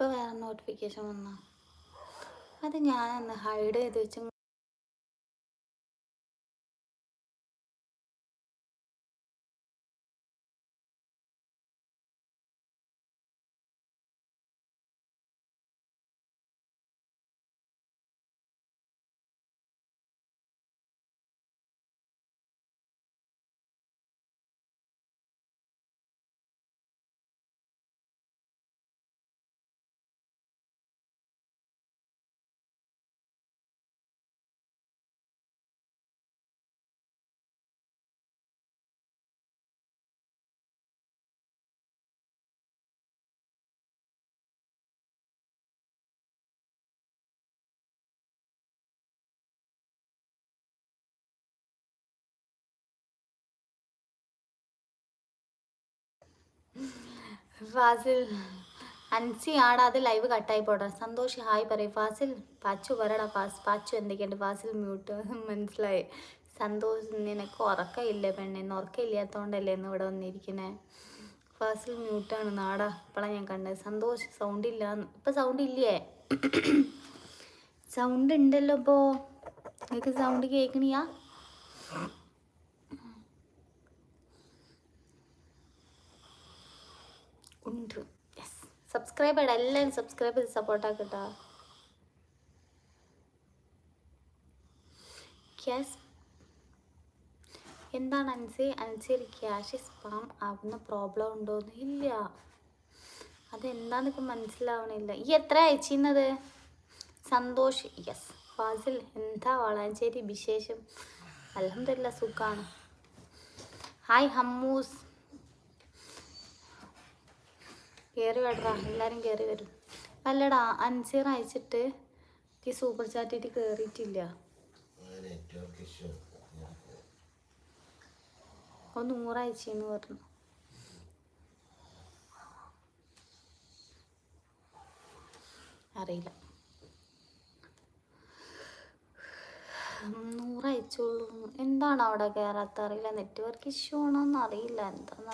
ഇപ്പോൾ വേറെ നോട്ടിഫിക്കേഷൻ വന്നോ? അത് ഞാനന്ന് ഹൈഡ് ചെയ്ത് വെച്ച് ഫാസിൽ അൻസി ആടാ അത് ലൈവ് കട്ടായി പോടാ സന്തോഷ് ഹായ് പറയും. ഫാസിൽ പാച്ചു പറടാ ഫാസ്. പാച്ചു എന്തൊക്കെയുണ്ട്? ഫാസിൽ മ്യൂട്ട് മനസ്സിലായി. സന്തോഷ് നിനക്ക് ഉറക്കമില്ല പെണ്ണെ? ഉറക്കമില്ലാത്തതുകൊണ്ടല്ലേ ഇന്ന് ഇവിടെ വന്നിരിക്കുന്നത് ഫാസിൽ മ്യൂട്ടാണ് നാടാ ഇപ്പോഴാണ് ഞാൻ കണ്ടത്. സന്തോഷ് സൗണ്ട് ഇല്ല. ഇപ്പം സൗണ്ട് ഇല്ലേ? സൗണ്ട് ഉണ്ടല്ലോ ഇപ്പോൾ നിനക്ക് സൗണ്ട് കേൾക്കണിയാ ഉണ്ട് യെസ് സബ്സ്ക്രൈബ് ചെയ്യടാ എല്ലാവരും സബ്സ്ക്രൈബ് ചെയ്ത് സപ്പോർട്ടാക്കട്ടോ ക്യാഷ് എന്താണ് അൻസി? അൻസി ക്യാഷ് സ്പാം ആവുന്ന പ്രോബ്ലം ഉണ്ടോന്ന് ഇല്ല. അതെന്താന്നൊക്കെ മനസ്സിലാവണില്ല. ഈ എത്ര അയച്ചിരുന്നത് സന്തോഷ്. യെസ് ഫാസിൽ എന്താ വളാഞ്ചേരി വിശേഷം? അലഹമില്ല സുഖാണ്. ഹായ് ഹമ്മൂസ്. കയറി വേണ്ടടാ എല്ലാവരും കയറി വരും. അല്ലടാ അൻസീർ അയച്ചിട്ട് ഈ സൂപ്പർ ചാറ്റിട്ട് കയറിയിട്ടില്ല നെറ്റ്വർക്ക് ഇഷ്യൂ അത് നൂറ് അയച്ചെന്ന് പറഞ്ഞു. അറിയില്ല. നൂറ് അയച്ചോളൂ. എന്താണ് അവിടെ കയറാത്ത അറിയില്ല. നെറ്റ്വർക്ക് ഇഷ്യൂ ആണോന്ന് അറിയില്ല. എന്താണെന്ന്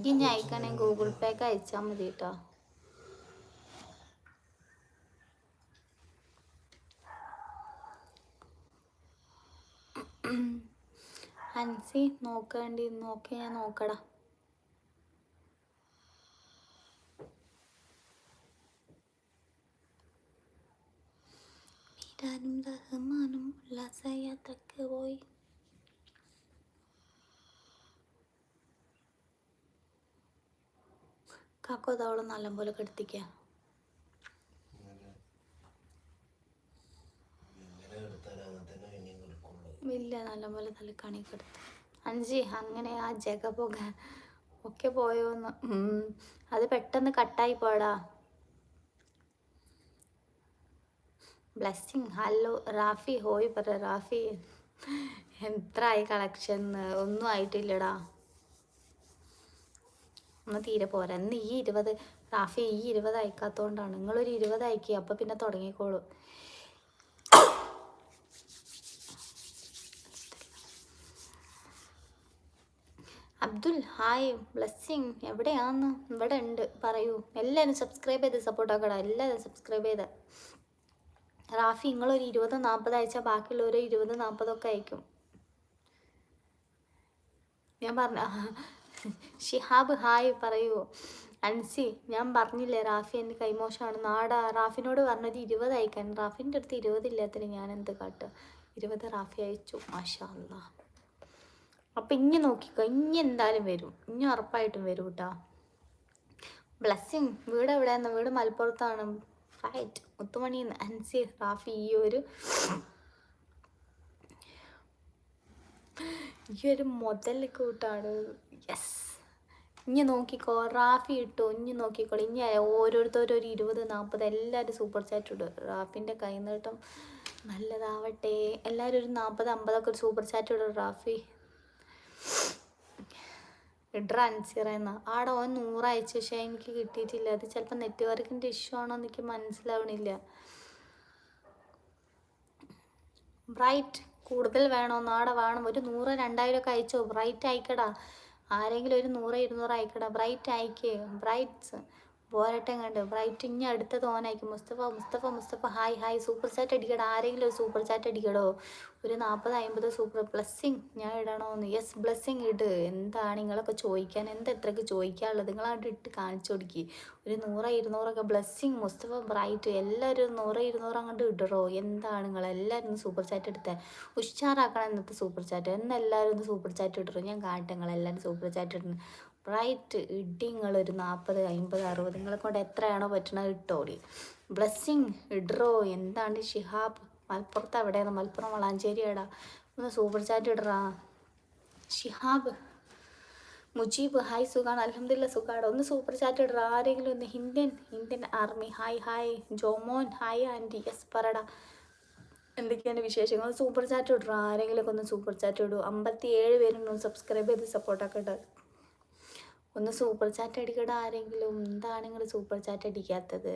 അറിയില്ല ഞാൻ അയക്കണേ ഗൂഗിൾ പേക്ക് അയച്ചാൽ മതി കേട്ടോ അൻസി നോക്കേണ്ടി നോക്കി ഞാൻ നോക്കടാ ും. റഹ്മാനും ഉല്ലാസയാത്രക്ക് പോയി. കാക്കോ തവള നല്ലപോലെ കെടുത്തിക്ക. ഇല്ല നല്ലപോലെ തലക്കാണി കെടുത്ത്. അഞ്ചി അങ്ങനെ ആ ജഗ പുക ഒക്കെ പോയോന്ന്. അത് പെട്ടെന്ന് കട്ടായി പോടാ ബ്ലെസ്സിങ്. ഹലോ റാഫി ഹോയ് പറ റാഫി. എത്ര ആയി കളക്ഷൻ ഒന്നും ആയിട്ടില്ലടാ. ഒന്ന് തീരെ പോരാ. ഇന്ന് ഈ ഇരുപത് റാഫി ഈ ഇരുപത് അയക്കാത്തോണ്ടാണ്. നിങ്ങളൊരു ഇരുപത് അയക്കി അപ്പൊ പിന്നെ തുടങ്ങിക്കോളൂ. അബ്ദുൽ ഹായ് ബ്ലെസ്സിങ് എവിടെയാന്ന്? ഇവിടെ ഉണ്ട്. പറയൂ. എല്ലാവരും സബ്സ്ക്രൈബ് ചെയ്ത് സപ്പോർട്ട് ആക്കടാ. എല്ലാവരും സബ്സ്ക്രൈബ് ചെയ്ത്. റാഫി നിങ്ങളൊരു ഇരുപത് നാൽപ്പത് അയച്ചാൽ ബാക്കിയുള്ളവരെ ഇരുപത് നാൽപ്പതൊക്കെ അയക്കും. ഞാൻ പറഞ്ഞ ഷിഹാബ് ഹായ് പറയുമോ അൻസി ഞാൻ പറഞ്ഞില്ലേ റാഫി എന്റെ കൈമോശമാണ് നാടാ റാഫിനോട് പറഞ്ഞത് ഇരുപത് അയക്കാൻ റാഫിന്റെ അടുത്ത് ഇരുപതില്ലാത്തിന് ഞാൻ എന്ത് കാട്ടുക ഇരുപത് റാഫി അയച്ചു. മാഷാല്ല. അപ്പം ഇനി നോക്കിക്കോ ഇനി എന്തായാലും വരും. ഇനി ഉറപ്പായിട്ടും വരും കേട്ടോ ബ്ലസ്സിങ്. വീട് എവിടെയാന്ന്? വീട് മലപ്പുറത്താണ്. റൈറ്റ് മുത്തുമണി അൻസി റാഫി ഈ ഒരു ഈ ഒരു മുതൽ കൂട്ടാണ്. യെസ് ഇനി നോക്കിക്കോ റാഫി ഇട്ടു ഇനി നോക്കിക്കോളൂ ഇനി ഓരോരുത്തരും ഒരു ഇരുപത് നാൽപ്പത് എല്ലാവരും സൂപ്പർ ചാറ്റ് ഇടും. റാഫിന്റെ കൈനീട്ടം നല്ലതാവട്ടെ. എല്ലാവരും ഒരു നാൽപ്പത് അമ്പതൊക്കെ ഒരു സൂപ്പർ ചാറ്റ് ഇടും റാഫി. ഇട്ര അൻസിറ ആടെ ഓൻ നൂറയച്ചു പക്ഷെ എനിക്ക് കിട്ടിയിട്ടില്ല. അത് ചിലപ്പോൾ നെറ്റ്വർക്കിന്റെ ഇഷ്യൂ ആണോ എനിക്ക് മനസ്സിലാവണില്ല. ബ്രൈറ്റ് കൂടുതൽ വേണോ നാടെ വേണം. ഒരു നൂറ് രണ്ടായിരം ഒക്കെ അയച്ചോ? ബ്രൈറ്റ് അയക്കടാ ആരെങ്കിലും ഒരു നൂറ് ഇരുന്നൂറ് അയക്കണം ബ്രൈറ്റ് അയക്കേ ബ്രൈറ്റ്സ് പോരട്ടെ കണ്ട്. ബ്രൈറ്റ് ഇനി അടുത്ത തോനായിരിക്കും. Mustafa Mustafa Mustafa. Hi hi. Super chat അടിക്കടോ. ആരെങ്കിലും ഒരു സൂപ്പർ ചാറ്റ് അടിക്കടോ? ഒരു നാൽപ്പത് അമ്പത് സൂപ്പർ ബ്ലെസ്സിങ് ഞാൻ ഇടണോന്ന്. യെസ് ബ്ലെസ്സിങ് ഇട്. എന്താണ് നിങ്ങളൊക്കെ ചോദിക്കാൻ? എന്താ എത്രയൊക്കെ ചോദിക്കാനുള്ളത്? നിങ്ങളങ്ങോട്ട് ഇട്ട് കാണിച്ചു കൊടുക്കി. ഒരു നൂറ് ഇരുന്നൂറൊക്കെ ബ്ലെസ്സിങ് മുസ്തഫ ബ്രൈറ്റ് എല്ലാവരും നൂറ് ഇരുന്നൂറ് അങ്ങോട്ട് ഇടറോ എന്താണ് നിങ്ങൾ എല്ലാവരും സൂപ്പർ ചാറ്റ് എടുത്തേ? ഉഷാറാക്കണം ഇന്നത്തെ സൂപ്പർ ചാറ്റ് എന്നെല്ലാവരും ഒന്ന് സൂപ്പർ ചാറ്റ് ഇടറോ ഞാൻ കാണട്ടെ നിങ്ങളെല്ലാവരും സൂപ്പർ ചാറ്റ് ഇടുന്നു ബ്രൈറ്റ് ഇടി ഒരു നാൽപ്പത് അമ്പത് അറുപത് നിങ്ങളെ കൊണ്ട് എത്രയാണോ പറ്റണത് ഇട്ടോളി ബ്ലെസ്സിങ് ഇഡ്രോ എന്താണ് ഷിഹാബ്? മലപ്പുറത്ത് എവിടെയാണ്? മലപ്പുറം വളാഞ്ചേരി എടാ ഒന്ന് സൂപ്പർ ചാറ്റ് ഇടറാ. ഷിഹാബ് മുജീബ് ഹായ് സുഖാണ് അലഹമില്ല സുഖാണ്. ഒന്ന് സൂപ്പർ ചാറ്റ് ഇടറ. ആരെങ്കിലും ഒന്ന് Indian Indian army hi hi. Jomon hi aunty yes പറടാ. എന്തൊക്കെയാണ് വിശേഷങ്ങൾ? സൂപ്പർ ചാറ്റ് ഇടറ. ആരെങ്കിലും ഒക്കെ ഒന്ന് സൂപ്പർ ചാറ്റ് ഇടൂ. അമ്പത്തി ഏഴ് പേരുണ്ടോ സബ്സ്ക്രൈബ് ചെയ്ത് സപ്പോർട്ടാക്കട്ടെ ഒന്ന് സൂപ്പർ ചാറ്റ് അടിക്കട ആരെങ്കിലും. എന്താണ് നിങ്ങൾ സൂപ്പർ ചാറ്റ് അടിക്കാത്തത്?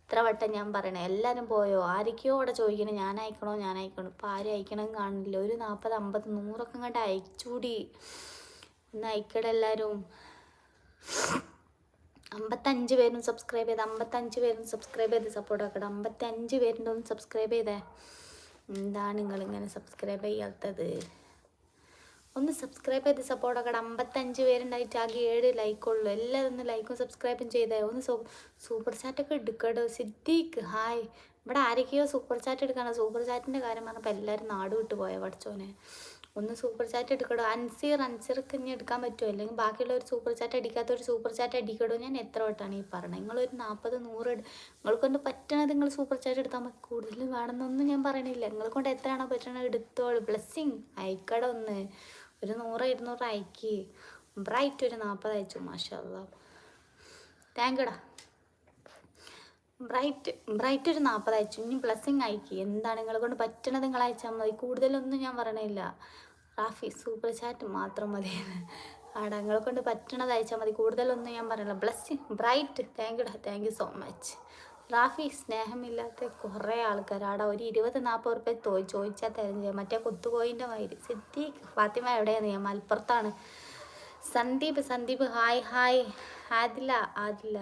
ഇത്ര വട്ടം ഞാൻ പറയണേ. എല്ലാവരും പോയോ? ആരൊക്കെയോ അവിടെ ചോദിക്കണേ. ഞാൻ അയക്കണോ ഞാൻ അയക്കണോ ഇപ്പം ആരും അയക്കണം കാണില്ല. ഒരു നാൽപ്പത് അമ്പത് നൂറൊക്കെ കണ്ട് അയച്ചൂടി. ഒന്ന് അയക്കട എല്ലാവരും അമ്പത്തഞ്ച് പേരും സബ്സ്ക്രൈബ് ചെയ്ത് അമ്പത്തഞ്ച് പേരും സബ്സ്ക്രൈബ് ചെയ്ത് സപ്പോർട്ട് ആക്കണം അമ്പത്തഞ്ച് പേരിന്റെ ഒന്ന് സബ്സ്ക്രൈബ് ചെയ്തേ. എന്താണ് നിങ്ങളിങ്ങനെ സബ്സ്ക്രൈബ് ചെയ്യാത്തത്? ഒന്ന് സബ്സ്ക്രൈബ് ചെയ്ത് സപ്പോർട്ട് ആക്കട്ടെ അമ്പത്തഞ്ച് പേരുണ്ടായിട്ട് ആകെ ഏഴ് ലൈക്കുള്ളൂ എല്ലാവരും ഒന്ന് ലൈക്കും സബ്സ്ക്രൈബും ചെയ്തേ. ഒന്ന് സൂപ്പർ ചാറ്റൊക്കെ എടുക്കട്ടോ സിദ്ദീഖ് ഹായ് ഇവിടെ ആരൊക്കെയോ സൂപ്പർ ചാറ്റ് എടുക്കാനോ. സൂപ്പർ ചാറ്റിന്റെ കാര്യം പറഞ്ഞപ്പോൾ എല്ലാവരും നാട് വിട്ടു പോയ പഠിച്ചോനെ? ഒന്ന് സൂപ്പർ ചാറ്റ് എടുക്കടോ. അൻസീർ അൻസീർക്ക് ഇനി എടുക്കാൻ പറ്റുമോ? അല്ലെങ്കിൽ ബാക്കിയുള്ള ഒരു സൂപ്പർ ചാറ്റ് അടിക്കാത്ത ഒരു സൂപ്പർ ചാറ്റ് അടിക്കടോ? ഞാൻ എത്ര വട്ടാണ് ഈ പറഞ്ഞത്. നിങ്ങളൊരു നാൽപ്പത് നൂറ് നിങ്ങൾക്കൊണ്ട് പറ്റണത് നിങ്ങൾ സൂപ്പർ ചാറ്റ് എടുത്താൽ മതി. കൂടുതൽ വേണമെന്നൊന്നും ഞാൻ പറയണില്ല. നിങ്ങളെ കൊണ്ട് എത്രയാണോ പറ്റണത് എടുത്തോളൂ. ബ്ലെസ്സിങ് അയക്കട ഒന്ന്. ഒരു നൂറ് ഇരുന്നൂറ് അയക്കി ബ്രൈറ്റ് ഒരു നാൽപ്പത് അയച്ചു മാഷല്ല താങ്കടാ ബ്രൈറ്റ് ബ്രൈറ്റ് ഒരു നാൽപ്പത് അയച്ചു. ഇനി ബ്ലെസ്സിങ് അയക്കി എന്താണ് നിങ്ങളെ കൊണ്ട് പറ്റണത് നിങ്ങൾ അയച്ചാൽ മതി. കൂടുതലൊന്നും ഞാൻ പറയണില്ല. റാഫി സൂപ്പർ ചാറ്റ് മാത്രം മതി. ആടാ നിങ്ങളെ കൊണ്ട് പറ്റണത് അയച്ചാൽ മതി. കൂടുതലൊന്നും ഞാൻ പറയണില്ല. Blessing Bright thank യുടാ thank you so much Rafi സ്നേഹമില്ലാത്ത കുറേ ആൾക്കാർ ആടാ ഒരു ഇരുപത് നാൽപ്പത് റുപ്യ തോ ചോദിച്ചാൽ തരുന്നില്ല മറ്റേ കുത്തുകോയിന്റെ വൈര് സിദ്ദീഖ് ഫാത്തിമ എവിടെയാണ് ഞാൻ മലപ്പുറത്താണ്. Sandeep Sandeep hi hi. Adila Adila.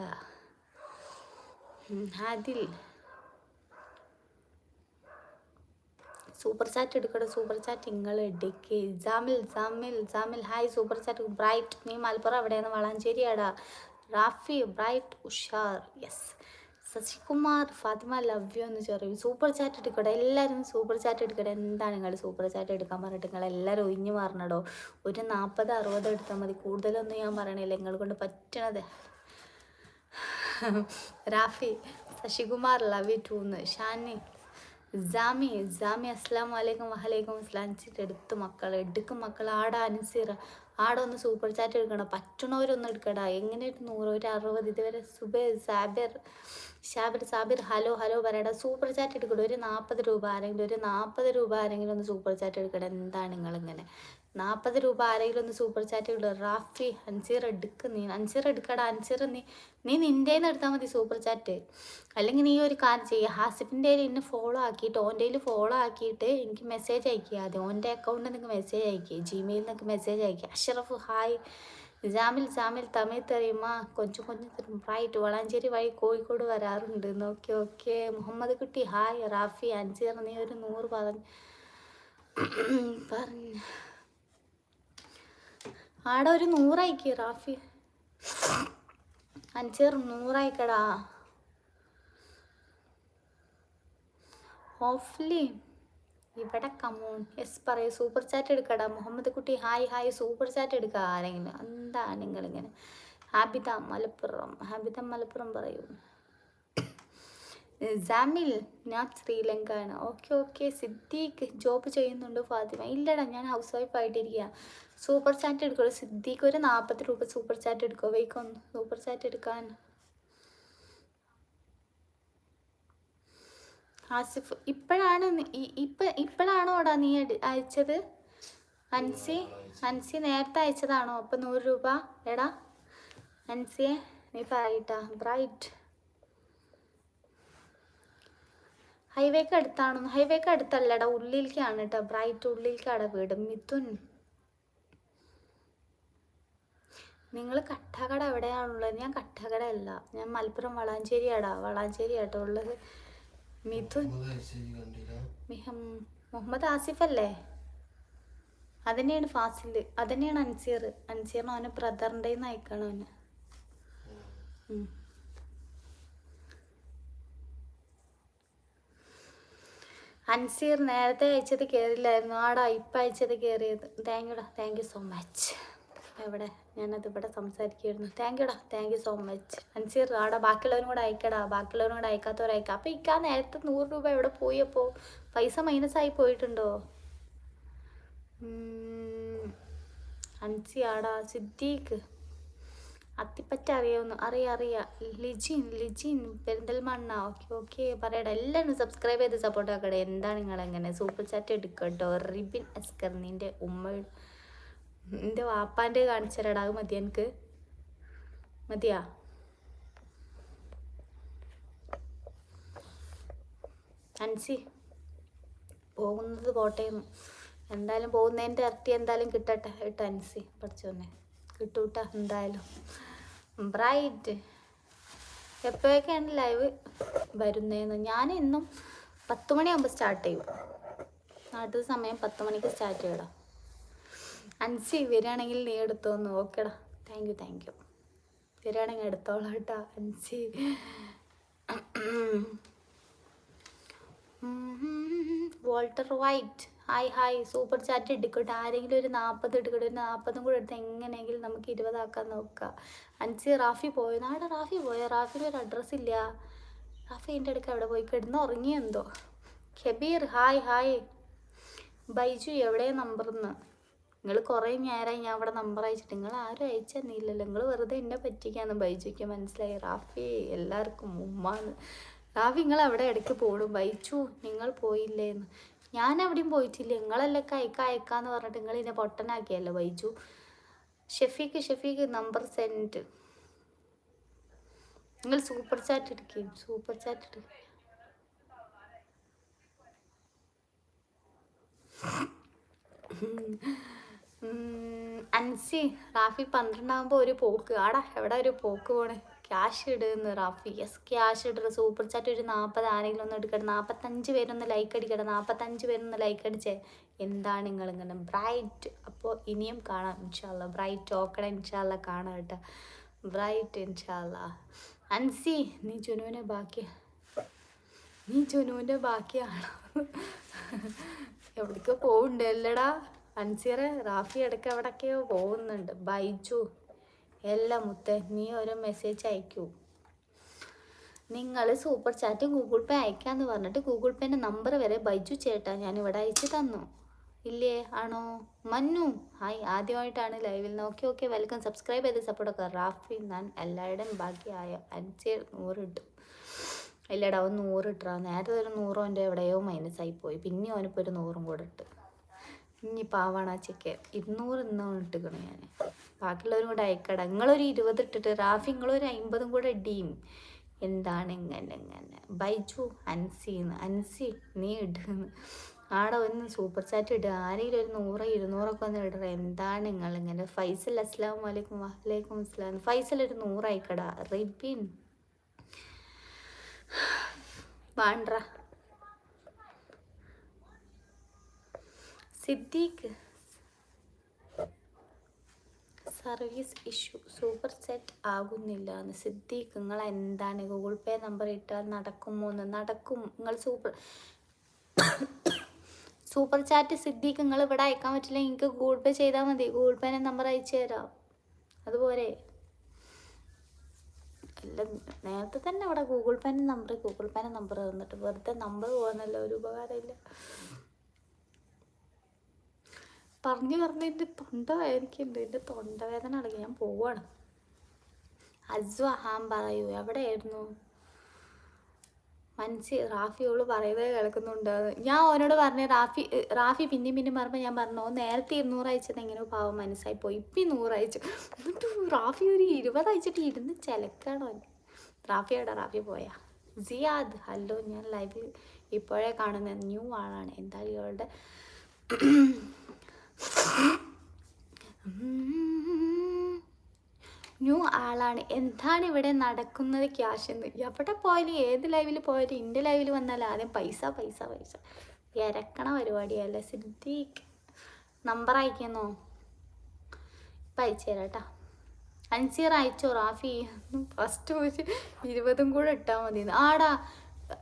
Adil. Super chat എടുക്കട്ടെ സൂപ്പർ ചാറ്റ് നിങ്ങൾ എടുക്ക്. Jamil Jamil Jamil. Hi super chat. Bright നീ മലപ്പുറം എവിടെയാണ് വളാഞ്ചേരിയാടാ റാഫി ബ്രൈറ്റ് ഉഷാർ. Yes. Sasikumar Fathima love you എന്ന് ചെറിയ സൂപ്പർ ചാറ്റ് എടുക്കട്ടെ എല്ലാവരും സൂപ്പർ ചാറ്റ് എടുക്കട്ടെ എന്താണ് നിങ്ങൾ സൂപ്പർ ചാറ്റ് എടുക്കാൻ പറഞ്ഞിട്ട്? നിങ്ങൾ എല്ലാവരും ഒഴിഞ്ഞു മാറണടോ. ഒരു നാൽപ്പത് അറുപത് എടുത്താൽ മതി. കൂടുതലൊന്നും ഞാൻ പറയണില്ല. നിങ്ങൾ കൊണ്ട് പറ്റണത്. Rafi Sasikumar love you too എന്ന്. ഷാനി ജാമി ജാമി അസ്ലാം വലൈക്കും വഹലൈക്കും അസ്ലാം ചിട്ട് എടുത്ത് മക്കൾ എടുക്കും മക്കൾ ആടാ അനുസീറ. ആടെ ഒന്ന് സൂപ്പർ ചാറ്റ് എടുക്കണം? പറ്റണവരൊന്നും എടുക്കടാ. എങ്ങനെ ഒരു നൂറ് ഒരു അറുപത്? ഇതുവരെ സുബേ സാബിർ ഷാബിർ സാബിർ ഹലോ ഹലോ പറയടാ. സൂപ്പർ ചാറ്റ് എടുക്കട്ടെ ഒരു നാൽപ്പത് രൂപ ആരെങ്കിലും ഒരു നാൽപ്പത് രൂപ ആരെങ്കിലും ഒന്ന് സൂപ്പർ ചാറ്റ് എടുക്കട്ടെ എന്താണ് നിങ്ങളിങ്ങനെ? നാൽപ്പത് രൂപ ആരെങ്കിലും ഒന്ന് സൂപ്പർ ചാറ്റ് ഇടുക റാഫി അൻസീർ എടുക്ക് നീ. അൻസീർ എടുക്കടാ. അൻസീർ നീ നീ നിന്റെ എടുത്താൽ മതി സൂപ്പർ ചാറ്റ് അല്ലെങ്കിൽ നീ ഒരു കാര്യം ചെയ്യുക ഹാസിഫിന്റെ എന്നെ ഫോളോ ആക്കിയിട്ട് ഓന്റെ കയ്യിൽ ഫോളോ ആക്കിയിട്ട് എനിക്ക് മെസ്സേജ് അയക്കുക ആദ്യം. ഓന്റെ അക്കൗണ്ടിൽ നിങ്ങൾക്ക് മെസ്സേജ് അയക്കുക ജിമെയിൽ നിന്നൊക്കെ മെസ്സേജ് അയക്കുക അഷറഫ് ഹായ് ജാമിൽ ജാമിൽ തമിഴ് തെറിയുമാ കൊഞ്ചു കൊഞ്ചു തരും റൈറ്റ് വളാഞ്ചേരി വഴി കോഴിക്കോട് വരാറുണ്ട്. ഓക്കെ ഓക്കെ മുഹമ്മദ് കുട്ടി ഹായ് റാഫി അഞ്ചേർ നീ ഒരു നൂറ് പറഞ്ഞു പറഞ്ഞു. ആടെ ഒരു നൂറയക്ക് റാഫി. അഞ്ചേർ നൂറായിക്കടാ. ഓഫ്ലി ഇവിടെ കമോൺ എസ് പറയൂ. സൂപ്പർ ചാറ്റ് എടുക്കടാ. മുഹമ്മദ് കുട്ടി ഹായ് ഹായ് സൂപ്പർ ചാറ്റ് എടുക്കുക ആരെങ്കിലും? എന്താ നിങ്ങളിങ്ങനെ ഹാബിത മലപ്പുറം. ഹാബിത മലപ്പുറം പറയൂ. ജാമിൽ ഞാൻ ശ്രീലങ്ക ആണ് ഓക്കെ ഓക്കെ സിദ്ദീഖ് ജോബ് ചെയ്യുന്നുണ്ട് ഫാത്തിമ. ഇല്ലടാ ഞാൻ ഹൗസ് വൈഫ് ആയിട്ടിരിക്കുക സൂപ്പർ ചാറ്റ് എടുക്കുള്ളൂ സിദ്ദീഖ് ഒരു നാൽപ്പത് രൂപ സൂപ്പർ ചാറ്റ് എടുക്കുമോ വൈക്കൊന്ന് സൂപ്പർ ചാറ്റ് എടുക്കാൻ. ആസിഫ് ഇപ്പോഴാണ് ഇപ്പം ഇപ്പോഴാണോടാ നീ അയച്ചത്? അൻസി അൻസി നേരത്തെ അയച്ചതാണോ? അപ്പം നൂറ് രൂപ എടാ. അൻസിയെ നീ പറയട്ടാ. ബ്രൈറ്റ്. ഹൈവേക്ക് അടുത്താണോ? ഹൈവേക്ക് അടുത്തല്ലടാ. ഉള്ളിലേക്കാണ് കേട്ടോ ബ്രൈറ്റ് ഉള്ളിലേക്കാടാ വീട്. മിഥുൻ. നിങ്ങൾ കട്ടകട എവിടെയാണുള്ളത്? ഞാൻ കട്ടകട അല്ല ഞാൻ മലപ്പുറം വളാഞ്ചേരിയാടാ. വളാഞ്ചേരി ആട്ടോ ഉള്ളത്. മിഥുൻ മുഹമ്മദ് ആസിഫ് അല്ലേ? അതന്നെയാണ് ഫാസിൽ അതന്നെയാണ് അൻസീർ. അൻസീറിന് അവനെ ബ്രദറിന്റെ അയക്കണം അവന്. അൻസീർ നേരത്തെ അയച്ചത് കയറില്ലായിരുന്നു ആടാ ഇപ്പം അയച്ചത് കയറിയത് താങ്ക് യുടാ താങ്ക് യു സോ മച്ച്. എവിടെ? ഞാനത് ഇവിടെ സംസാരിക്കുമായിരുന്നു thank യുടാ thank you so much Anseer ആടാ ബാക്കിയുള്ളവരും കൂടെ അയക്കടാ. ബാക്കിയുള്ളവരും കൂടെ അയക്കാത്തവരയക്കാം അപ്പം ഇക്കാ നേരത്തെ നൂറ് രൂപ എവിടെ പോയി അപ്പോൾ പൈസ മൈനസ് ആയി പോയിട്ടുണ്ടോ. അൻസി ആടാ സിദ്ദീഖ്. അത്തിപ്പറ്റ അറിയാവുന്നു. അറിയാം അറിയാം. ലിജിൻ ലിജിൻ പെരിന്തൽമണ്ണ. ഓക്കെ ഓക്കെ പറയടാ എല്ലാവരും സബ്സ്ക്രൈബ് ചെയ്ത് സപ്പോർട്ട് ആക്കട്ടെ എന്താണ് നിങ്ങളെങ്ങനെ? സൂപ്പർ ചാറ്റ് എടുക്കട്ടോ. റിബിൻ അസ്കർ നിന്റെ ഉമ്മ നിന്റെ വാപ്പാന്റെ കാണിച്ചരടാ മതി എനിക്ക്. മതിയാ? അൻസി പോകുന്നത് പോട്ടെ എന്തായാലും പോകുന്നതിന്റെ ഇരട്ടി എന്തായാലും കിട്ടട്ടെ കേട്ടോ അൻസി പഠിച്ചോന്നെ കിട്ടൂട്ട എന്തായാലും. ബ്രൈറ്റ് എപ്പോഴൊക്കെയാണ് ലൈവ് വരുന്നതെന്ന് ഞാൻ ഇന്നും പത്ത് മണിയാകുമ്പോൾ സ്റ്റാർട്ട് ചെയ്യും. നാട്ടിൽ സമയം പത്ത് മണിക്ക് സ്റ്റാർട്ട് ചെയ്യടാ. അൻസി വരികയാണെങ്കിൽ നീ എടുത്തോന്ന് ഓക്കെടാ താങ്ക് യു താങ്ക് യു വരികയാണെങ്കിൽ എടുത്തോളാം കേട്ടോ Ansi Walter White hi hi super chat എടുക്കട്ടെ ആരെങ്കിലും ഒരു നാൽപ്പത് എടുക്കട്ടെ ഒരു നാൽപ്പതും കൂടെ എടുത്ത് എങ്ങനെയെങ്കിലും നമുക്ക് ഇരുപതാക്കാൻ നോക്കാം. അഞ്ച് റാഫി പോയോ? നാളെ റാഫി പോയോ? റാഫിന്റെ ഒരു അഡ്രസ്സ് ഇല്ല. റാഫി എന്റെ അടുക്ക അവിടെ പോയി കിടന്ന് ഉറങ്ങിയെന്തോ ഖബീർ ഹായ് ഹായ് ബൈജു എവിടെ നമ്പർന്ന് നിങ്ങൾ കുറേ നേരമായി ഞാൻ അവിടെ നമ്പർ അയച്ചിട്ട് നിങ്ങൾ ആരും അയച്ചു തന്നില്ലല്ലോ നിങ്ങൾ വെറുതെ എന്നെ പറ്റിക്കാന്ന് ബൈജുക്ക് മനസ്സിലായി. റാഫി എല്ലാവർക്കും ഉമ്മാന്ന്. റാഫി നിങ്ങൾ അവിടെ ഇടയ്ക്ക് പോടും. ബൈച്ചു നിങ്ങൾ പോയില്ലേന്ന്. ഞാൻ എവിടെയും പോയിട്ടില്ല. നിങ്ങളല്ലേ അയക്ക അയക്കാന്ന് പറഞ്ഞിട്ട് നിങ്ങൾ ഇതിനെ പൊട്ടനാക്കിയല്ലോ ബൈജു. ഷെഫീക്ക് ഷെഫീക്ക് നമ്പർ സെന്റ് നിങ്ങൾ സൂപ്പർ ചാറ്റ് എടുക്കുകയും സൂപ്പർ ചാറ്റ് എടുക്കുക ഉം, അൻസി റാഫി പന്ത്രണ്ടാകുമ്പോൾ ഒരു പോക്ക്. ആടാ എവിടെ ഒരു പോക്ക് പോണേ? ക്യാഷ് ഇടുന്ന് റാഫി. യെസ് ക്യാഷ് ഇടുക സൂപ്പർ ചാറ്റ് ഒരു നാൽപ്പത് ആരെങ്കിലും ഒന്ന് എടുക്കട്ടെ. നാൽപ്പത്തഞ്ച് പേരൊന്ന് ലൈക്ക് അടിക്കട്ടെ. നാൽപ്പത്തഞ്ച് പേരൊന്ന് ലൈക്ക് അടിച്ചേ. എന്താണ് നിങ്ങൾ ഇങ്ങനെ ബ്രൈറ്റ് അപ്പോൾ ഇനിയും കാണാം. ഇൻഷാല്ല ബ്രൈറ്റ് ഓക്കടെ ഇൻഷാല്ല കാണാം കേട്ടോ. ബ്രൈറ്റ് ഇൻഷാല്ല അൻസി നീ ജുനുവിനെ ബാക്കി നീ ജുനുവിന്റെ ബാക്കിയാണോ? എവിടേക്കോ പോകുന്നുണ്ടല്ലടാ അൻസീറെ റാഫി ഇടയ്ക്ക് എവിടൊക്കെയോ പോകുന്നുണ്ട്. ബൈജു. എല്ലാ മുത്തേ നീ ഒരു മെസ്സേജ് അയക്കൂ. നിങ്ങൾ സൂപ്പർ ചാറ്റ് ഗൂഗിൾ പേ അയക്കാന്ന് പറഞ്ഞിട്ട് ഗൂഗിൾ പേന്റെ നമ്പർ വരെ ബൈജു ചേട്ടാ ഞാൻ ഇവിടെ അയച്ചു തന്നു. ഇല്ലേ? ആണോ? മന്നു. ഹായ്. ആദ്യമായിട്ടാണ് ലൈവിൽ നോക്കി ഓക്കെ വെൽക്കം സബ്സ്ക്രൈബ് ചെയ്ത് സപ്പോർട്ടൊക്കെ റാഫി ഞാൻ എല്ലാവരുടെയും ബാക്കിയായ അഞ്ച് നൂറിട്ടു. ഇല്ലടാ അവൻ നൂറിട്ടാ. നേരത്തെ ഒരു നൂറോ എന്റെ എവിടെയോ മൈനസ് ആയി പോയി. പിന്നെ അവനിപ്പോൾ ഒരു നൂറും കൂടെ ഇട്ട്. ഇനി പാവാണ് ആ ചെക്ക് ഇരുന്നൂറ് ഇന്നാണ് ഇട്ടിക്കണു ഞാൻ ബാക്കിയുള്ളവരും കൂടെ അയക്കട. നിങ്ങളൊരു ഇരുപത് ഇട്ടിട്ട് റാഫി നിങ്ങളൊരു അമ്പതും കൂടെ ഇടിയും എന്താണ് ഇങ്ങനെ ഇങ്ങനെ? ബൈജു അൻസിന്ന്. അൻസി നീ ഇടുന്ന് ആടെ ഒന്ന് സൂപ്പർ ചാറ്റ് ഇടുക ആരെങ്കിലും ഒരു നൂറ് ഇരുന്നൂറൊക്കെ ഒന്ന് ഇടുക എന്താണ് നിങ്ങൾ ഇങ്ങനെ? ഫൈസൽ അസ്ലാം വലൈക്കും വലൈക്കും അസ്ലാം ഫൈസൽ ഒരു നൂറ് റിബിൻ. വേണ്ട Siddique. Service issue super set ആകുന്നില്ല എന്ന്. സിദ്ദീഖ് നിങ്ങൾ എന്താണ് ഗൂഗിൾ പേ നമ്പർ ഇട്ടാൽ നടക്കുമോ എന്ന്? നടക്കും. നിങ്ങൾ സൂപ്പർ സൂപ്പർ ചാറ്റ് സിദ്ദീഖ് നിങ്ങൾ ഇവിടെ അയക്കാൻ പറ്റില്ല. എനിക്ക് ഗൂഗിൾ പേ ചെയ്താൽ മതി. ഗൂഗിൾ പേനെ നമ്പർ അയച്ചു തരാം. അതുപോലെ. എല്ലാം നേരത്തെ തന്നെ ഇവിടെ ഗൂഗിൾ പേന്റെ നമ്പർ ഗൂഗിൾ പേന്റെ നമ്പർ തന്നിട്ട് വെറുതെ നമ്പർ പോകുന്നല്ലോ ഒരു ഉപകാരമില്ല. പറഞ്ഞു പറഞ്ഞ് എന്റെ തൊണ്ട വേദനിക്കുന്നുണ്ട് എന്റെ തൊണ്ടവേദന അടങ്ങി ഞാൻ പോവാണ്. അസ്വ ഹാം പറയൂ എവിടെയായിരുന്നു? മനസ്സി റാഫിയോട് പറയുന്നത് കേൾക്കുന്നുണ്ട്. ഞാൻ ഓനോട് പറഞ്ഞു റാഫി റാഫി പിന്നെയും പിന്നെയും പറയുമ്പോൾ ഞാൻ പറഞ്ഞു ഓ നേരത്തെ ഇരുന്നൂറ് അയച്ചത് എങ്ങനെയോ പാവം മനസ്സായി പോയി ഇപ്പം നൂറ് അയച്ചു. എന്നിട്ട് റാഫി ഒരു ഇരുപത് അയച്ചിട്ട് ഇരുന്ന് ചിലക്കാണോ റാഫി എവിടെ? റാഫി പോയാ? സിയാദ് ഹലോ ഞാൻ ലൈവിൽ ഇപ്പോഴേ കാണുന്ന ന്യൂ ആളാണ്. എന്തായാലും ഇയാളുടെ ന്യൂ ആളാണ്. എന്താണ് ഇവിടെ നടക്കുന്നത് ക്യാഷ് എന്ന്? എവിടെ പോയാലും ഏത് ലൈവിൽ പോയാലും എന്റെ ലൈവിൽ വന്നാലും ആദ്യം പൈസ പൈസ പൈസ. ഇരക്കണ പരിപാടിയല്ലേ സിദ്ദീഖ്. നമ്പർ അയക്കുന്നോ ഇപ്പം അയച്ചു തരാം കേട്ടോ അയച്ചോ റാഫി? ഫസ്റ്റ് ഇരുപതും കൂടെ ഇട്ടാൽ മതി ആടാ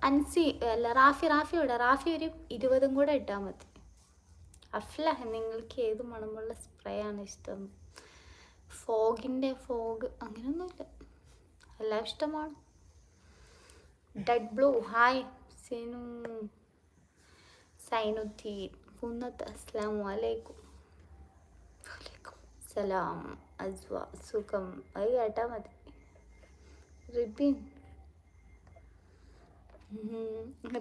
അൻസി അല്ല റാഫി റാഫി ഇവിടെ റാഫി ഒരു ഇരുപതും കൂടെ ഇട്ടാൽ മതി. അഫ്ല നിങ്ങൾക്ക് ഏത് മണമുള്ള സ്പ്രേ ആണ് ഇഷ്ടം? ഫോഗിന്റെ ഫോഗ് അങ്ങനെയൊന്നുമില്ല എല്ലാം ഇഷ്ടമാണ്. Dead blue hi Sinu. Sainuddin Kunnath അസ്ലാം വലൈക്കും സലാം അസ്വ സുഖം. അത് കേട്ടാൽ മതി. റിബിൻ.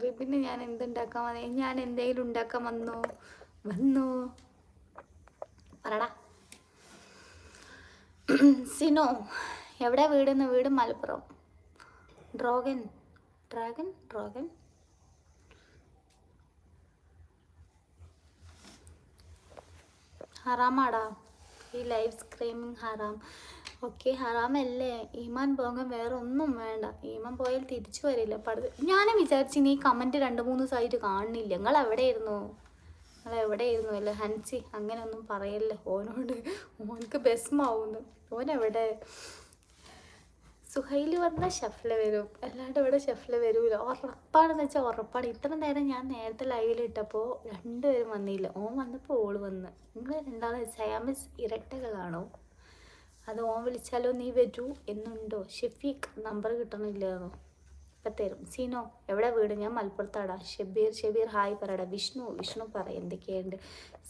റിബിന് ഞാൻ എന്തുണ്ടാക്കാൻ വന്നേ? ഞാൻ എന്തെങ്കിലും ഉണ്ടാക്കാൻ വന്നോ? വന്നോ. പറടാ. സിനോ എവിടെ വീടെന്ന്? വീട് മലപ്പുറം. ഡ്രോഗൻ. ഡ്രാഗൻ? ഡ്രോഗൻ? ഹറാമാടാ. ഈ ലൈവ് സ്ക്രീമിങ് ഹറാം. ഓക്കെ ഹറാമല്ലേ? ഈമാൻ പോകാൻ വേറെ ഒന്നും വേണ്ട. ഈമാൻ പോയാൽ തിരിച്ചു വരില്ല. പടുത് ഞാനും വിചാരിച്ചു നീ കമന്റ് രണ്ട് മൂന്ന് ദിവസമായിട്ട് കാണുന്നില്ല. നിങ്ങൾ എവിടെയായിരുന്നു എവിടെയായിരുന്നു? അല്ലേ ഹൻസി അങ്ങനെയൊന്നും പറയല്ലേ? ഓനോട് ഓനക്ക് ബെസ്മാവുന്നു ഓൻ എവിടെ സുഹൈൽ വന്നാൽ ഷഫ്ല വരും. അല്ലാണ്ട് ഇവിടെ ഷഫ്ല വരൂല. ഉറപ്പാണെന്ന് വെച്ചാൽ ഉറപ്പാണ്. ഇത്ര നേരം ഞാൻ നേരത്തെ ലൈവിൽ ഇട്ടപ്പോൾ രണ്ടുപേരും വന്നില്ല. ഓൻ വന്നപ്പോൾ ഓൾ വന്ന്. നിങ്ങൾ രണ്ടാളും സയാമിസ് ഇരട്ടകളാണോ? അത് ഓൻ വിളിച്ചാലോ നീ വരൂ എന്നുണ്ടോ? ഷെഫീഖ് നമ്പർ കിട്ടണില്ലാന്നോ? ഇപ്പം തരും. സീനോ എവിടെ വീട്? ഞാൻ മലപ്പുറത്താടാ. ഷബീർ ഷബീർ ഹായ് പറയടാ. വിഷ്ണു വിഷ്ണു പറ എന്തൊക്കെയുണ്ട്?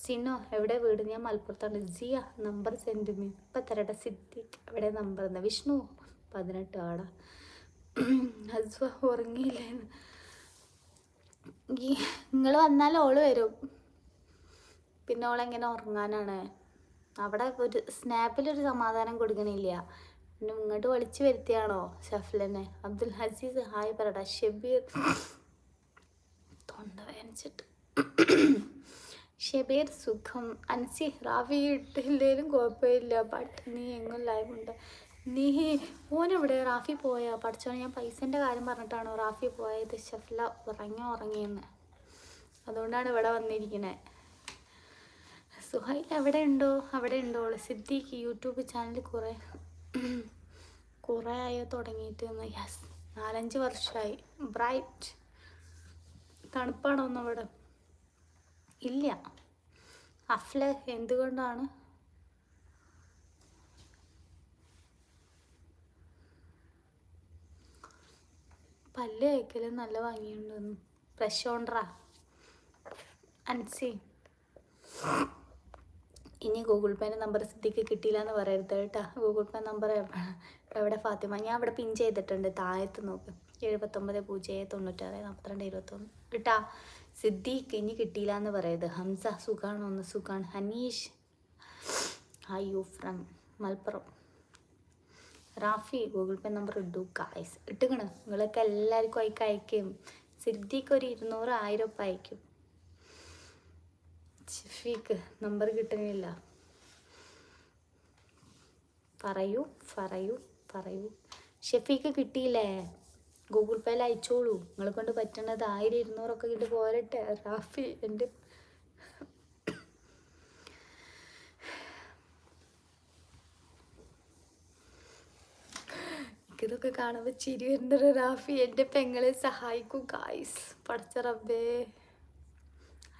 സിനോ എവിടെ വീട്? ഞാൻ മലപ്പുറത്താണ്. ജിയ നമ്പർ സെൻഡ് ഇപ്പം തരട. സിദ്ദിഖ് എവിടെ നമ്പർ എന്നാ? വിഷ്ണു പതിനെട്ട് ആടാ ഹസ്വ ഉറങ്ങിയില്ലേന്ന് നിങ്ങൾ വന്നാൽ ഓൾ വരും. പിന്നെ ഓളെങ്ങനെ ഉറങ്ങാനാണ്? അവിടെ ഒരു സ്നാപ്പിലൊരു സമാധാനം കൊടുക്കണില്ല. പിന്നെ ഇങ്ങോട്ട് വിളിച്ചു വരുത്തിയാണോ? ഷഫ്ലനെ അബ്ദുൽ ഹസീസ് ഹായ് പറടാ. ഷബീർ. തൊണ്ട വേദനിച്ചിട്ട്. ഷബീർ സുഖം. അൻസി റാവി ഇട്ടില്ലേലും കുഴപ്പമില്ല. ബട്ട് നീ എങ്ങും ഉണ്ട്. നീ ഓനെവിടെ? റാഫി പോയാ? പഠിച്ചോ ഞാൻ പൈസന്റെ കാര്യം പറഞ്ഞിട്ടാണോ റാഫി പോയത്? ഷഫ്ല ഉറങ്ങി ഉറങ്ങിയെന്ന്. അതുകൊണ്ടാണ് ഇവിടെ വന്നിരിക്കുന്നത് സുഹൈൽ എവിടെ ഉണ്ടോ അവിടെ ഉണ്ടോ സിദ്ദീഖ് യൂട്യൂബ് ചാനൽ കുറേ കുറേ ആയോ തുടങ്ങിയിട്ട് യെസ് നാലഞ്ച് വർഷമായി ബ്രൈറ്റ് തണുപ്പാണോ അവിടെ? ഇല്ല. അഫ്ല എന്തുകൊണ്ടാണ്? പല്ല് കേൾക്കലും നല്ല ഫ്രഷ് ഓണ്ടറാ അൻസി. ഇനി ഗൂഗിൾ പേന്റെ നമ്പർ സിദ്ധിക്ക് കിട്ടിയില്ല എന്ന് പറയരുത് കേട്ടോ. ഗൂഗിൾ പേ നമ്പർ എവിടെ ഫാത്തിമ? ഞാൻ അവിടെ പിൻ ചെയ്തിട്ടുണ്ട്. താഴത്ത് നോക്ക്. എഴുപത്തൊമ്പത് പൂജ്യം തൊണ്ണൂറ്റാറ് നാൽപ്പത്തിരണ്ട് ഇരുപത്തൊന്ന്. കേട്ടാ? സിദ്ദീഖ് ഇനി കിട്ടിയില്ല എന്ന് പറയരുത്. ഹംസ സുഖാണോ? ഒന്ന് സുഖാണ്. Haneesh hi you from Malappuram. Rafi Google Pay number ഇട്ടു കായ്സ് ഇട്ടുകണ് നിങ്ങളൊക്കെ എല്ലാവർക്കും അയക്ക് സിദ്ദീഖ് ഒരു ഇരുന്നൂറ് ആയിരം ഉപ്പ അയക്കും. ഷഫീഖ് നമ്പർ കിട്ടുന്നില്ല. പറയൂ പറയൂ പറയൂ. ഷഫീഖ് കിട്ടിയില്ലേ? ഗൂഗിൾ പേയിൽ അയച്ചോളൂ. നിങ്ങളെ കൊണ്ട് പറ്റണത് ആയിരം ഇരുന്നൂറൊക്കെ കിട്ടി പോരട്ടെ. റാഫി എന്റെ ഇതൊക്കെ കാണുമ്പോൾ ചിരി വരുന്നൊരു റാഫി. എന്റെ പെങ്ങളെ സഹായിക്കൂ ഗായ്സ് പഠിച്ച റബ്ബേ.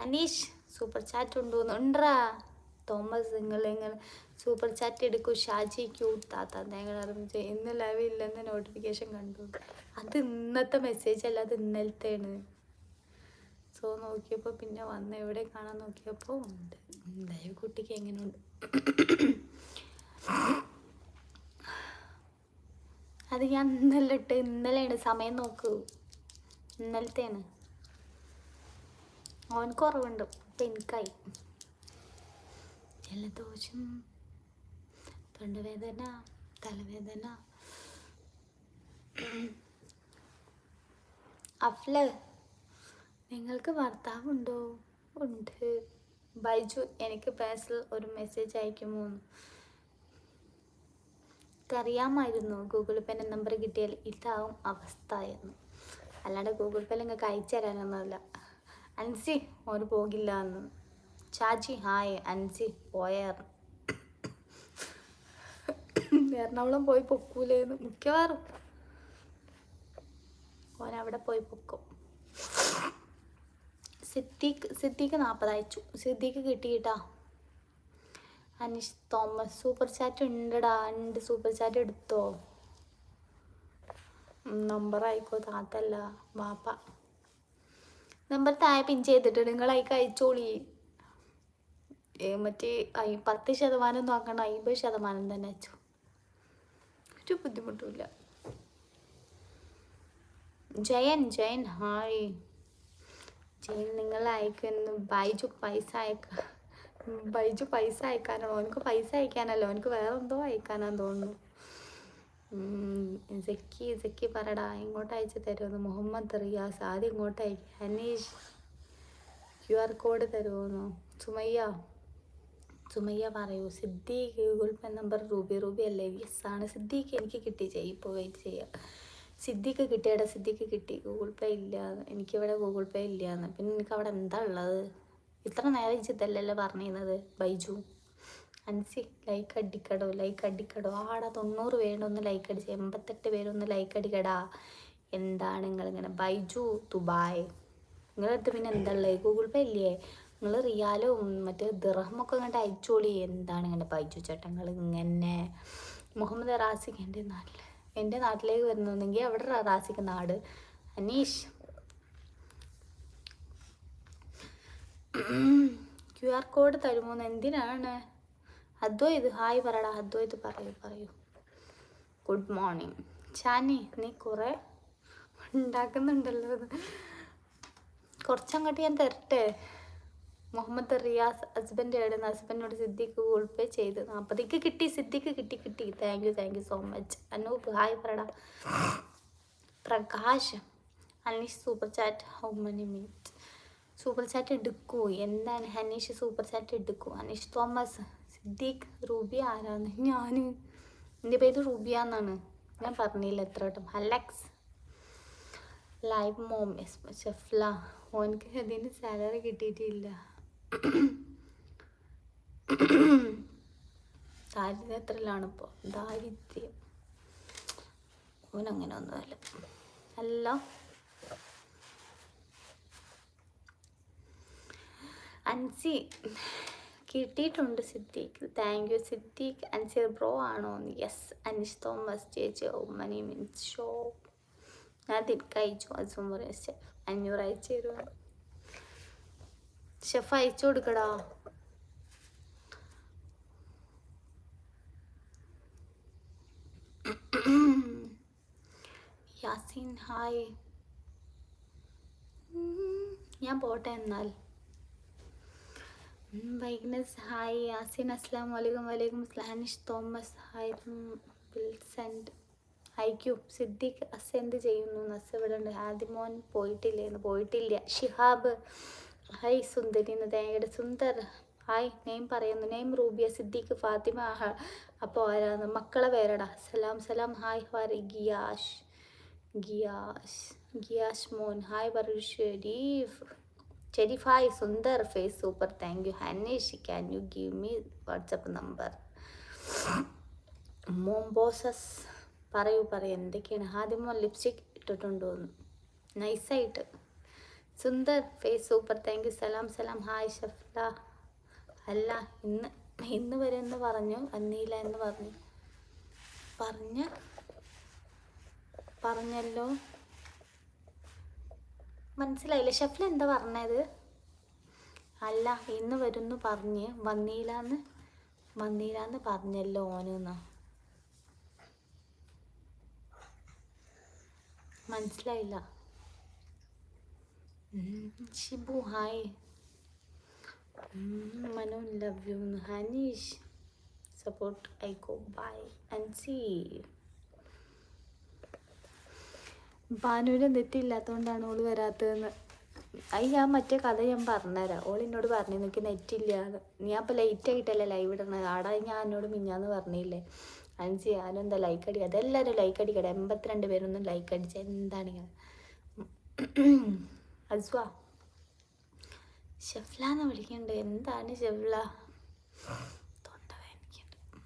അനീഷ് സൂപ്പർ ചാറ്റ് ഉണ്ടോന്ന് ഉണ്ടാ തോമസ് നിങ്ങൾ നിങ്ങൾ സൂപ്പർ ചാറ്റ് എടുക്കൂ. ഷാജി ക്യൂട്ട് താത്ത ഞങ്ങൾ അറിഞ്ഞു. ഇന്ന് ലൈവ് ഇല്ലെന്ന് നോട്ടിഫിക്കേഷൻ കണ്ടു. അത് ഇന്നത്തെ മെസ്സേജ് അല്ല അത് ഇന്നലത്തെയാണ്. സോ നോക്കിയപ്പോൾ പിന്നെ വന്ന് എവിടെ കാണാൻ നോക്കിയപ്പോൾ ഉണ്ട്. ലൈവ് കുട്ടിക്ക് എങ്ങനെയുണ്ട്? അത് ഞാൻ ഇന്നലെ ഇട്ട് ഇന്നലെയാണ്. സമയം നോക്കൂ. ഇന്നലത്തെയാണ്. അവൻ കുറവുണ്ട്. എനിക്കായി ജലദോഷം തൊണ്ടവേദന തലവേദന അഫ്ല. നിങ്ങൾക്ക് ഭർത്താവുണ്ടോ? ഉണ്ട്. ബൈജു എനിക്ക് പേഴ്സണൽ ഒരു മെസ്സേജ് അയക്കുമോ? അറിയാമായിരുന്നു ഗൂഗിൾ പേന്റെ നമ്പർ കിട്ടിയാൽ ഇതാവും അവസ്ഥ എന്ന് അല്ലാണ്ട് ഗൂഗിൾ പേ നിങ്ങൾക്ക് അയച്ചു തരാനൊന്നുമല്ല. അൻസി ഓന് പോകില്ല എന്ന് ചാച്ചി ഹായ് അൻസി പോയായിരുന്നു എറണാകുളം പോയി പൊക്കൂലേന്ന്. മിക്കവാറും. ഓൻ അവിടെ പോയി പൊക്കും. സിദ്ദീഖ് സിദ്ദീഖ് നാൽപ്പത് അയച്ചു സിദ്ദീഖ് കിട്ടിയിട്ടാ. അനീഷ് തോമസ് സൂപ്പർ ചാറ്റ് ഉണ്ടടാ. ഉണ്ട് സൂപ്പർ ചാറ്റ് എടുത്തോ? നമ്പർ ആയിക്കോ താത്തല്ല വാപ്പ. നമ്പർ താഴെ പിൻ ചെയ്തിട്ട് നിങ്ങൾ അയക്ക് അയച്ചോളി. മറ്റേ ഐ പത്ത് ശതമാനം നോക്കണം അമ്പത് ശതമാനം തന്നെ അയച്ചു. ഒരു ബുദ്ധിമുട്ടുമില്ല. ജയൻ ജയൻ ഹായ്. ജയൻ നിങ്ങൾ അയക്കുന്നു ബൈജു പൈസ അയക്ക ബൈജു പൈസ അയക്കാനാണോ? എനിക്ക് പൈസ അയക്കാനല്ലോ എനിക്ക് വേറെ എന്തോ അയക്കാനാന്ന് തോന്നുന്നു. സെക്കി സെക്കി പറടാ. ഇങ്ങോട്ട് അയച്ചു തരുമെന്ന് മുഹമ്മദ് റിയാസ് ആദ്യം ഇങ്ങോട്ട് അയക്കും. അനീഷ് ക്യു ആർ കോഡ് തരുമെന്നോ? സുമയ്യ സുമയ്യ പറയൂ. Siddique Google Pay number Ruby Ruby അല്ലേ? യെസ് ആണ്. സിദ്ദീഖ് എനിക്ക് കിട്ടി ചെയ്യും. ഇപ്പോൾ വെയിറ്റ് ചെയ്യാം. സിദ്ദീഖ് കിട്ടിയടാ. സിദ്ദീഖ് കിട്ടി. ഗൂഗിൾ പേ ഇല്ല. എനിക്കിവിടെ ഗൂഗിൾ പേ ഇല്ലയെന്ന് പിന്നെ എനിക്ക് അവിടെ എന്താ ഉള്ളത്? ഇത്ര നേരം ഇതല്ലല്ലോ പറഞ്ഞിരുന്നത് ബൈജു. അൻസി ലൈക്ക് അടിക്കടോ ലൈക്ക് അടിക്കടോ. ആടാ തൊണ്ണൂറ് ഒന്ന് ലൈക്ക് അടിച്ച്. എൺപത്തെട്ട് പേരൊന്ന് ലൈക്ക് അടിക്കടാ. എന്താണ് നിങ്ങൾ ഇങ്ങനെ ബൈജു ദുബായ്. നിങ്ങളുടെ അടുത്ത് പിന്നെ എന്താ ഗൂഗിൾ പേ ഇല്ലേ? നിങ്ങൾ റിയാലും മറ്റേ ദിറഹമൊക്കെ ഇങ്ങോട്ട് അയച്ചോളി. എന്താണ് ഇങ്ങനെ ബൈജു ചേട്ടങ്ങൾ ഇങ്ങനെ. മുഹമ്മദ് റാസിഖ് എന്റെ നാട്ടിൽ എന്റെ നാട്ടിലേക്ക് വരുന്നുണ്ടെങ്കിൽ അവിടെ റാസിഖ് നാട്? അനീഷ്. ക്യു ആർ കോഡ് തരുമോന്ന്? എന്തിനാണ്? അദ്വൈത് ഹായ് പറടാ. അദ്വൈത് പറയൂ പറയൂ. ഗുഡ് മോർണിംഗ് ചാനി നീ കുറേ ഉണ്ടാക്കുന്നുണ്ടല്ലോ. കുറച്ചങ്ങോട്ട് ഞാൻ തരട്ടെ. മുഹമ്മദ് റിയാസ് ഹസ്ബൻഡ് എവിടെന്ന് ഹസ്ബൻഡിനോട് സിദ്ദിഖ് ഗൂഗിൾ പേ ചെയ്ത് നാൽപ്പതിക്ക് കിട്ടി. സിദ്ദിഖ് കിട്ടി കിട്ടി. Thank you thank you so much Anoop hi പറടാ. Prakash Aneesh super chat how many meet super chat എടുക്കൂ. എന്താണ്? അനീഷ് സൂപ്പർ ചാറ്റ് എടുക്കൂ. അനീഷ് തോമസ് സിദ്ദീഖ് റൂബി ആരാന്ന് ഞാൻ എന്റെ പേര് റൂബിയ എന്നാണ് ഞാൻ പറഞ്ഞില്ല എത്ര വട്ടം? അലക്സ്. Live mom. ഷെഫ്ല. ഓനക്ക് അതിന് സാലറി കിട്ടിയിട്ടില്ല. ദാരിദ്ര്യത്തിലാണ് ഇപ്പോൾ ദാരിദ്ര്യം. ഓനങ്ങനെ ഒന്നുമല്ല. അല്ല. അൻസി. കിട്ടിയിട്ടുണ്ട് Siddique thank you Siddique. Ansi bro ആണോ യെസ് അനിഷ് തോമസ് ചേച്ചി ഉമ്മനി മീൻസ് ഷോ. ഞാൻ തിരിക്ക് അയച്ചു അസും പറയാം. ഷെഫ് അഞ്ഞൂറ് അയച്ചു തരുമോ ഷെഫ് അയച്ചു കൊടുക്കടാ. യാസിൻ ഹായ് ഞാൻ പോട്ടെ എന്നാൽ. വൈഗ്നസ് ഹായ് യാസിൻ അസ്ലാം വലൈക്കും വലൈക്കും സ്ലാനിഷ് തോമസ് ഹായ് വിൽസെന്റ് അയക്കൂ സിദ്ദിഖ് അസ് എന്ത് ചെയ്യുന്നു നസ് ഇവിടെ ഉണ്ട് ആദിമോൻ പോയിട്ടില്ലേന്ന് പോയിട്ടില്ല ഷിഹാബ് ഹായ് സുന്ദരി എന്ന് തേങ്ങയുടെ സുന്ദർ ഹായ് നെയിം പറയുന്നു നെയിം റൂബിയ സിദ്ദീഖ് ഫാത്തിമ അപ്പോൾ ആരാന്ന് മക്കളെ പേരടാ സലാം സലാം ഹായ് ഹാരി ഗിയാഷ് ഗിയാഷ് ഗിയാഷ് മോൻ ഹായ് ബറു Sharif Sharif hi Sundar face super thank you Haneesh can you give me WhatsApp number മോംബോസസ് പറയൂ പറയൂ. എന്തൊക്കെയാണ്? ആദ്യം ലിപ്സ്റ്റിക് ഇട്ടിട്ടുണ്ടോന്ന് നൈസായിട്ട് Sundar face super thank you സലാം സലാം ഹായ് ഷഫ്ല അല്ല ഇന്ന് ഇന്ന് വരെ എന്ന് പറഞ്ഞു വന്നില്ല എന്ന് പറഞ്ഞു. പറഞ്ഞ പറഞ്ഞല്ലോ. മനസ്സിലായില്ല? ഷെഫിൽ എന്താ പറഞ്ഞത്? അല്ല ഇന്ന് വരുന്നു പറഞ്ഞ്. വന്നീലാന്ന് വന്നീലാന്ന് പറഞ്ഞല്ലോ ഓനെന്നാ. മനസ്സിലായില്ല. Shibu hi. Manu love you Haneesh support I go bye Ansi. ഭാനുവിന് നെറ്റില്ലാത്തതുകൊണ്ടാണ് ഓൾ വരാത്തതെന്ന്. അത് ഞാൻ മറ്റേ കഥ ഞാൻ പറഞ്ഞുതരാം. ഓൾ എന്നോട് പറഞ്ഞു എനിക്ക് നെറ്റില്ല ഞാൻ ഇപ്പൊ ലൈറ്റ് ആയിട്ടല്ലേ ലൈവ് ഇടുന്നത്. ആടാ ഞാൻ എന്നോട് മിഞ്ഞാന്ന് പറഞ്ഞില്ലേ? അഞ്ച് ഞാനും എന്താ ലൈക്ക് അടിക്കുക അതെല്ലാവരും ലൈക്ക് അടിക്കട്ടെ എൺപത്തിരണ്ട് പേരൊന്നും ലൈക്ക് അടിച്ച എന്താണ് ഇങ്ങനെ? അസ്വാ. ഷെഫ്ല എന്ന് വിളിക്കണ്ട്. എന്താണ് ഷെഫ്ല തൊണ്ട വേദനിക്കുന്നുണ്ട്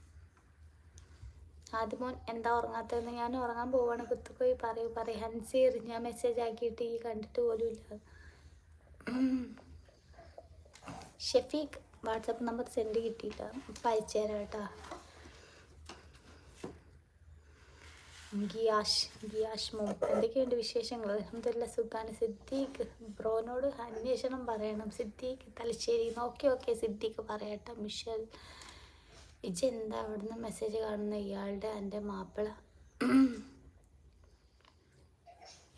ആദ്യമോൻ എന്താ ഉറങ്ങാത്തതെന്ന് ഞാൻ ഉറങ്ങാൻ പോവാണ്. കുത്തുപോയി പറയൂ പറയും. ഹൻസി ഞാൻ മെസ്സേജ് ആക്കിയിട്ട് ഈ കണ്ടിട്ട് പോലും ഇല്ല. ഷെഫീഖ് വാട്സപ്പ് നമ്പർ സെൻഡ് കിട്ടിയില്ല. ഇപ്പം അയച്ചു കേട്ടോ. ഗിയാഷ് ഗിയാഷ് മോ എന്തൊക്കെയുണ്ട് വിശേഷങ്ങൾ അലഹമില്ല സുഖാണ് സിദ്ദീഖ്. ബ്രോനോട് അന്വേഷണം പറയണം. സിദ്ദീഖ് തലശ്ശേരി. ഓക്കെ ഓക്കെ സിദ്ദീഖ് പറയട്ടെ മിഷൽ. ഇജ് എന്താ അവിടുന്ന് മെസ്സേജ് കാണുന്ന? ഇയാളുടെ എന്റെ മാപ്പിള.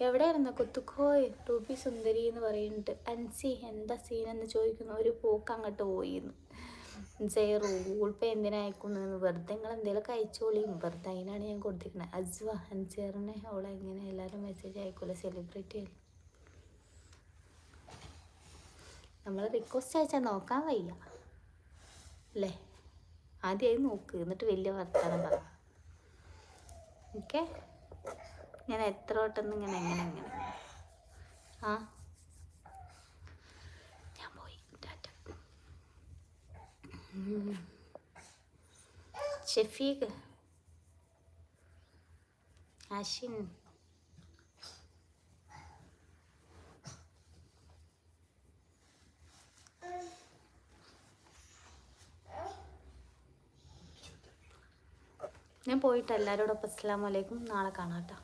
എവിടെയായിരുന്നു? കുത്തുക്കോയ് റൂബി സുന്ദരി എന്ന് പറയുന്നുണ്ട്. അൻസി എന്താ സീൻ എന്ന് ചോദിക്കുന്നു. ഒരു പോക്ക് അങ്ങോട്ട് പോയിന്ന്. ജയറു ഗൂഗിൾ പേ എന്തിനായിക്കുന്നു വെറുതെ നിങ്ങൾ എന്തെങ്കിലും അയച്ചോളിയും വെറുതെ അതിനാണ് ഞാൻ കൊടുത്തിരിക്കുന്നത് അജ്വ അൻസിയറിനെ അവളെ എങ്ങനെ എല്ലാവരും മെസ്സേജ് അയക്കൂല? സെലിബ്രിറ്റി അല്ലേ? നമ്മൾ റിക്വസ്റ്റ് അയച്ചാൽ നോക്കാൻ വയ്യ. അല്ലേ? ആദ്യമായി നോക്ക്. എന്നിട്ട് വലിയ വർത്താനം പറ. ഓക്കെ? ഞാൻ എത്ര വട്ടം ഇങ്ങനെ എങ്ങനെ എങ്ങനെ ആ? ഞാൻ പോയി. ടാറ്റ. ഷെഫീഖ്. അഷിൻ ഞാൻ പോയിട്ട് എല്ലാവരോടൊപ്പം അസ്സാം വലൈക്കും നാളെ കാണാം കേട്ടോ.